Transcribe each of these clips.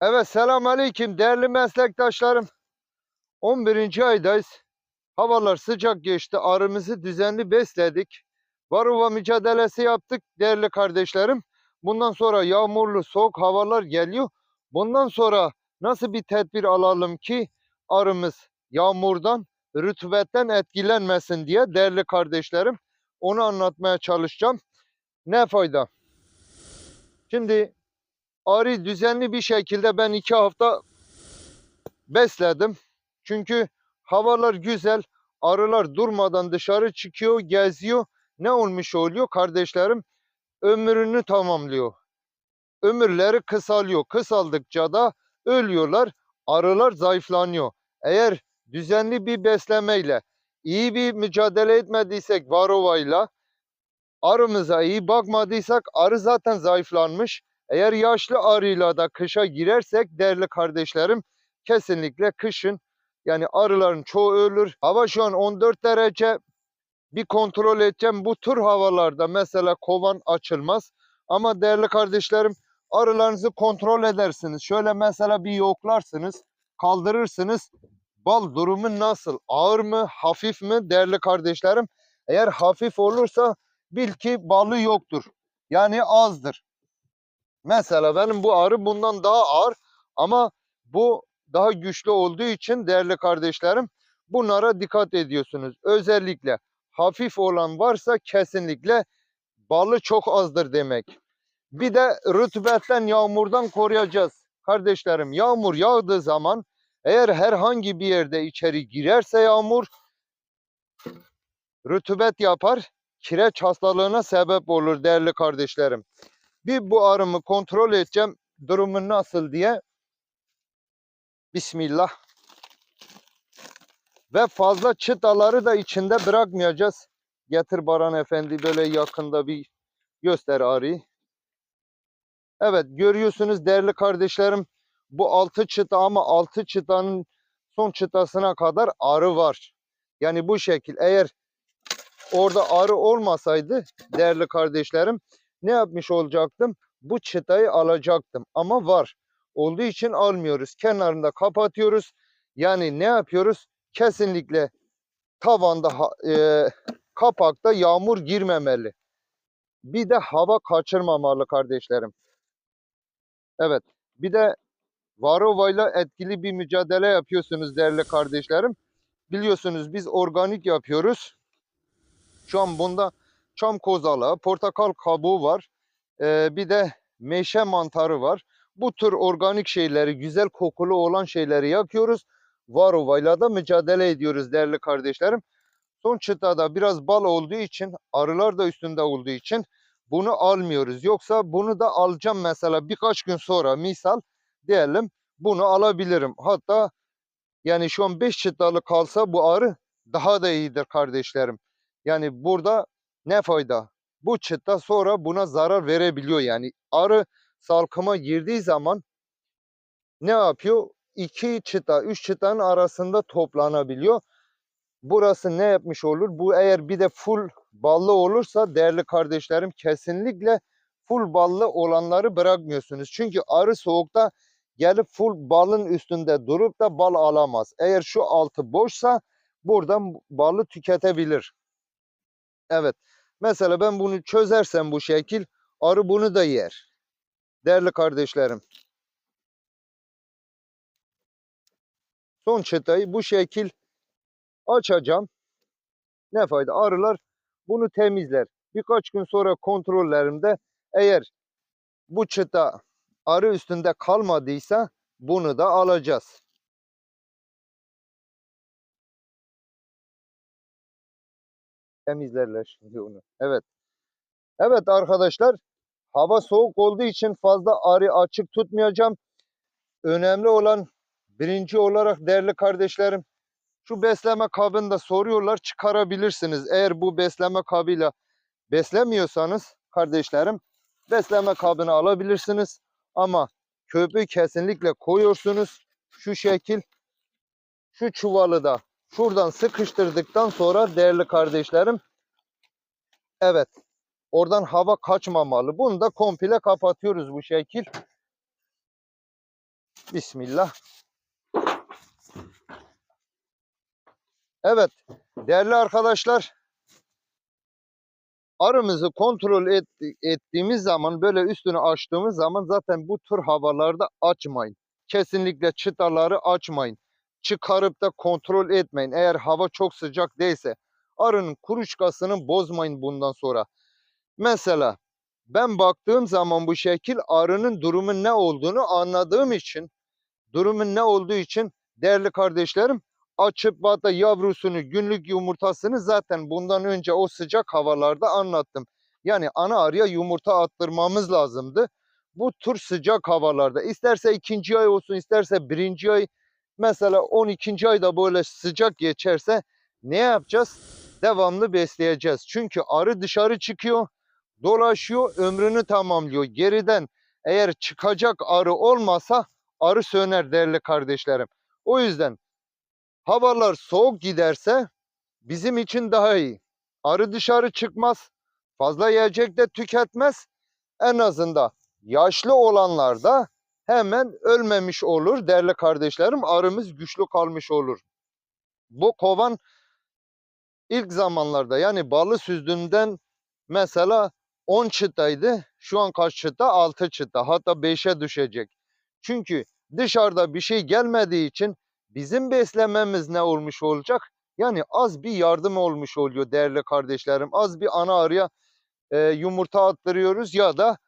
Evet selam aleyküm değerli meslektaşlarım. 11. aydayız. Havalar sıcak geçti. Arımızı düzenli besledik. Varova mücadelesi yaptık değerli kardeşlerim. Bundan sonra yağmurlu soğuk havalar geliyor. Bundan sonra nasıl bir tedbir alalım ki arımız yağmurdan, rütubetten etkilenmesin diye değerli kardeşlerim. Onu anlatmaya çalışacağım. Ne fayda? Şimdi arı düzenli bir şekilde ben iki hafta besledim. Çünkü havalar güzel. Arılar durmadan dışarı çıkıyor, geziyor. Ne olmuş oluyor kardeşlerim? Ömrünü tamamlıyor. Ömürleri kısalıyor. Kısaldıkça da ölüyorlar. Arılar zayıflanıyor. Eğer düzenli bir beslemeyle, iyi bir mücadele etmediysek varovayla, arımıza iyi bakmadıysak arı zaten zayıflanmış. Eğer yaşlı arıyla da kışa girersek değerli kardeşlerim kesinlikle kışın yani arıların çoğu ölür. Hava şu an 14 derece. Bir kontrol edeceğim. Bu tür havalarda mesela kovan açılmaz. Ama değerli kardeşlerim arılarınızı kontrol edersiniz. Şöyle mesela bir yoklarsınız, kaldırırsınız. Bal durumu nasıl? Ağır mı, hafif mi değerli kardeşlerim? Eğer hafif olursa bil ki balı yoktur. Yani azdır. Mesela benim bu arı bundan daha ağır ama bu daha güçlü olduğu için değerli kardeşlerim bunlara dikkat ediyorsunuz. Özellikle hafif olan varsa kesinlikle balı çok azdır demek. Bir de rütubetten yağmurdan koruyacağız. Kardeşlerim yağmur yağdığı zaman eğer herhangi bir yerde içeri girerse yağmur rütubet yapar, kireç hastalığına sebep olur değerli kardeşlerim. Bir bu arımı kontrol edeceğim durumu nasıl diye. Bismillah. Ve fazla çıtaları da içinde bırakmayacağız. Getir Baran Efendi böyle yakında bir göster arıyı. Evet görüyorsunuz değerli kardeşlerim bu altı çıta ama altı çıtanın son çıtasına kadar arı var. Yani bu şekil eğer orada arı olmasaydı değerli kardeşlerim ne yapmış olacaktım? Bu çıtayı alacaktım ama var. Olduğu için almıyoruz. Kenarında kapatıyoruz. Yani ne yapıyoruz? Kesinlikle tavanda e, kapakta yağmur girmemeli. Bir de hava kaçırmamalı kardeşlerim. Evet. Bir de varovayla etkili bir mücadele yapıyorsunuz değerli kardeşlerim. Biliyorsunuz biz organik yapıyoruz. Şu an bunda çam kozalağı, portakal kabuğu var. Ee, bir de meşe mantarı var. Bu tür organik şeyleri, güzel kokulu olan şeyleri yapıyoruz. Varovayla da mücadele ediyoruz değerli kardeşlerim. Son çıtada biraz bal olduğu için, arılar da üstünde olduğu için bunu almıyoruz. Yoksa bunu da alacağım mesela birkaç gün sonra misal diyelim bunu alabilirim. Hatta yani şu an 5 çıtalı kalsa bu arı daha da iyidir kardeşlerim. Yani burada ne fayda? Bu çıta sonra buna zarar verebiliyor yani. Arı salkıma girdiği zaman ne yapıyor? İki çıta, üç çıtanın arasında toplanabiliyor. Burası ne yapmış olur? Bu eğer bir de full ballı olursa değerli kardeşlerim kesinlikle full ballı olanları bırakmıyorsunuz. Çünkü arı soğukta gelip full balın üstünde durup da bal alamaz. Eğer şu altı boşsa buradan balı tüketebilir. Evet. Mesela ben bunu çözersem bu şekil arı bunu da yer. Değerli kardeşlerim. Son çıtayı bu şekil açacağım. Ne fayda? Arılar bunu temizler. Birkaç gün sonra kontrollerimde eğer bu çıta arı üstünde kalmadıysa bunu da alacağız. Temizlerler şimdi onu. Evet. Evet arkadaşlar. Hava soğuk olduğu için fazla arı açık tutmayacağım. Önemli olan birinci olarak değerli kardeşlerim şu besleme kabını da soruyorlar çıkarabilirsiniz. Eğer bu besleme kabıyla beslemiyorsanız kardeşlerim besleme kabını alabilirsiniz. Ama köpüğü kesinlikle koyuyorsunuz. Şu şekil şu çuvalı da şuradan sıkıştırdıktan sonra değerli kardeşlerim evet oradan hava kaçmamalı. Bunu da komple kapatıyoruz bu şekil. Bismillah. Evet, değerli arkadaşlar, arımızı kontrol et- ettiğimiz zaman, böyle üstünü açtığımız zaman zaten bu tür havalarda açmayın. Kesinlikle çıtaları açmayın. Çıkarıp da kontrol etmeyin. Eğer hava çok sıcak değilse, arının kuruçkasını bozmayın bundan sonra. Mesela ben baktığım zaman bu şekil arının durumun ne olduğunu anladığım için, durumun ne olduğu için değerli kardeşlerim açıp hatta yavrusunu, günlük yumurtasını zaten bundan önce o sıcak havalarda anlattım. Yani ana arıya yumurta attırmamız lazımdı. Bu tür sıcak havalarda isterse ikinci ay olsun isterse birinci ay mesela 12. ayda böyle sıcak geçerse ne yapacağız? Devamlı besleyeceğiz. Çünkü arı dışarı çıkıyor, dolaşıyor, ömrünü tamamlıyor. Geriden eğer çıkacak arı olmasa arı söner değerli kardeşlerim. O yüzden havalar soğuk giderse bizim için daha iyi. Arı dışarı çıkmaz, fazla yiyecek de tüketmez. En azından yaşlı olanlarda hemen ölmemiş olur değerli kardeşlerim. Arımız güçlü kalmış olur. Bu kovan ilk zamanlarda yani balı süzdüğümden mesela 10 çıtaydı. Şu an kaç çıta? 6 çıta. Hatta 5'e düşecek. Çünkü dışarıda bir şey gelmediği için bizim beslememiz ne olmuş olacak? Yani az bir yardım olmuş oluyor değerli kardeşlerim. Az bir ana arıya e, yumurta attırıyoruz ya da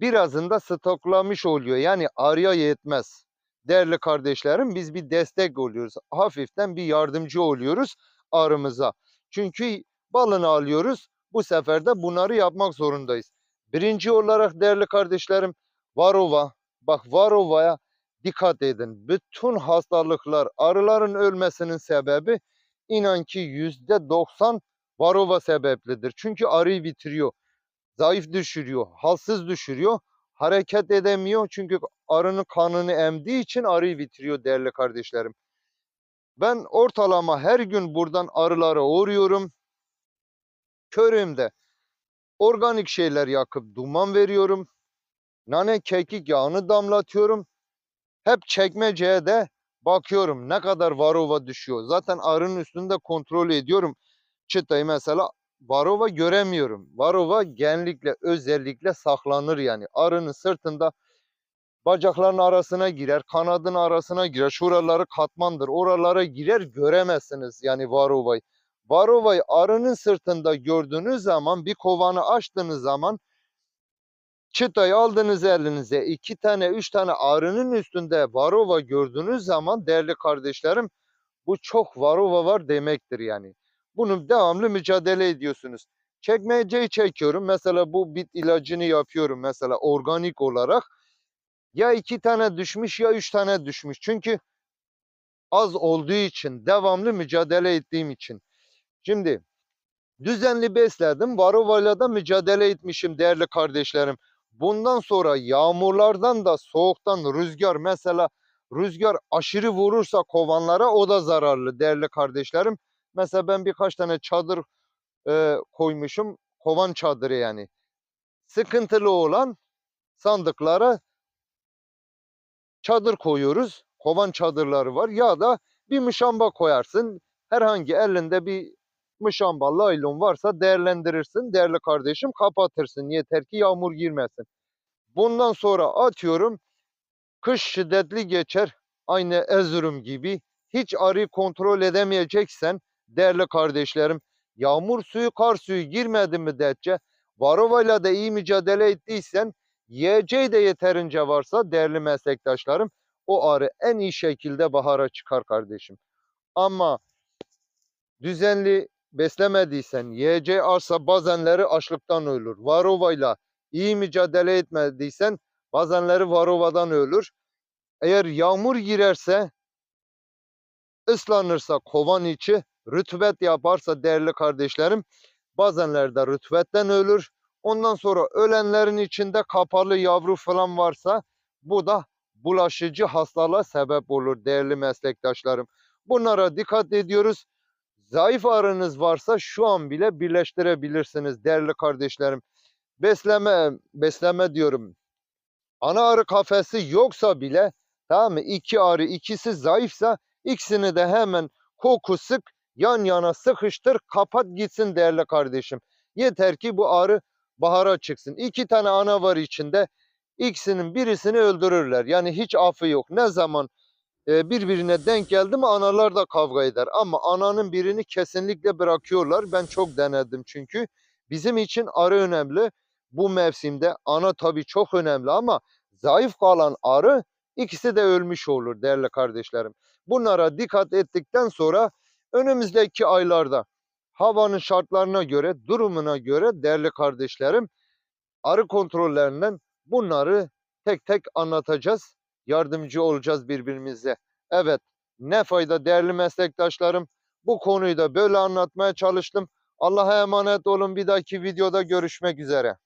birazını da stoklamış oluyor. Yani arıya yetmez. Değerli kardeşlerim biz bir destek oluyoruz. Hafiften bir yardımcı oluyoruz arımıza. Çünkü balını alıyoruz. Bu sefer de bunları yapmak zorundayız. Birinci olarak değerli kardeşlerim varova. Bak varovaya dikkat edin. Bütün hastalıklar arıların ölmesinin sebebi inan ki yüzde doksan varova sebeplidir. Çünkü arıyı bitiriyor. Zayıf düşürüyor. Halsız düşürüyor. Hareket edemiyor. Çünkü arının kanını emdiği için arıyı bitiriyor değerli kardeşlerim. Ben ortalama her gün buradan arılara uğruyorum. Körümde organik şeyler yakıp duman veriyorum. Nane kekik yağını damlatıyorum. Hep çekmeceye de bakıyorum ne kadar varova düşüyor. Zaten arının üstünde kontrol ediyorum. Çıtayı mesela varova göremiyorum. Varova genellikle özellikle saklanır yani. Arının sırtında bacakların arasına girer, kanadın arasına girer. Şuraları katmandır. Oralara girer göremezsiniz yani varovayı. Varovayı arının sırtında gördüğünüz zaman bir kovanı açtığınız zaman çıtayı aldınız elinize iki tane üç tane arının üstünde varova gördüğünüz zaman değerli kardeşlerim bu çok varova var demektir yani. Bunu devamlı mücadele ediyorsunuz. Çekmeceyi çekiyorum. Mesela bu bit ilacını yapıyorum mesela organik olarak. Ya iki tane düşmüş ya üç tane düşmüş. Çünkü az olduğu için, devamlı mücadele ettiğim için. Şimdi düzenli besledim. Varovayla da mücadele etmişim değerli kardeşlerim. Bundan sonra yağmurlardan da soğuktan rüzgar mesela rüzgar aşırı vurursa kovanlara o da zararlı değerli kardeşlerim. Mesela ben birkaç tane çadır e, koymuşum. Kovan çadırı yani. Sıkıntılı olan sandıklara çadır koyuyoruz. Kovan çadırları var. Ya da bir muşamba koyarsın. Herhangi elinde bir muşamba, laylon varsa değerlendirirsin. Değerli kardeşim kapatırsın. Yeter ki yağmur girmesin. Bundan sonra atıyorum. Kış şiddetli geçer. Aynı Erzurum gibi. Hiç arıyı kontrol edemeyeceksen değerli kardeşlerim yağmur suyu, kar suyu girmedi müddetçe varovayla da iyi mücadele ettiysen yiyeceği de yeterince varsa değerli meslektaşlarım o arı en iyi şekilde bahara çıkar kardeşim. Ama düzenli beslemediysen yiyeceği arsa bazenleri açlıktan ölür. Varovayla iyi mücadele etmediysen bazenleri varovadan ölür. Eğer yağmur girerse ıslanırsa kovan içi rütubet yaparsa değerli kardeşlerim bazenlerde rütubetten ölür. Ondan sonra ölenlerin içinde kapalı yavru falan varsa bu da bulaşıcı hastalığa sebep olur değerli meslektaşlarım. Bunlara dikkat ediyoruz. Zayıf arınız varsa şu an bile birleştirebilirsiniz değerli kardeşlerim. Besleme, besleme diyorum. Ana arı kafesi yoksa bile Tamam mı? İki arı ikisi zayıfsa ikisini de hemen koku sık yan yana sıkıştır kapat gitsin değerli kardeşim. Yeter ki bu arı bahara çıksın. İki tane ana var içinde. İkisinin birisini öldürürler. Yani hiç affı yok. Ne zaman e, birbirine denk geldi mi analar da kavga eder. Ama ananın birini kesinlikle bırakıyorlar. Ben çok denedim çünkü. Bizim için arı önemli. Bu mevsimde ana tabii çok önemli ama zayıf kalan arı ikisi de ölmüş olur değerli kardeşlerim. Bunlara dikkat ettikten sonra önümüzdeki aylarda havanın şartlarına göre, durumuna göre değerli kardeşlerim arı kontrollerinden bunları tek tek anlatacağız. Yardımcı olacağız birbirimize. Evet, ne fayda değerli meslektaşlarım. Bu konuyu da böyle anlatmaya çalıştım. Allah'a emanet olun. Bir dahaki videoda görüşmek üzere.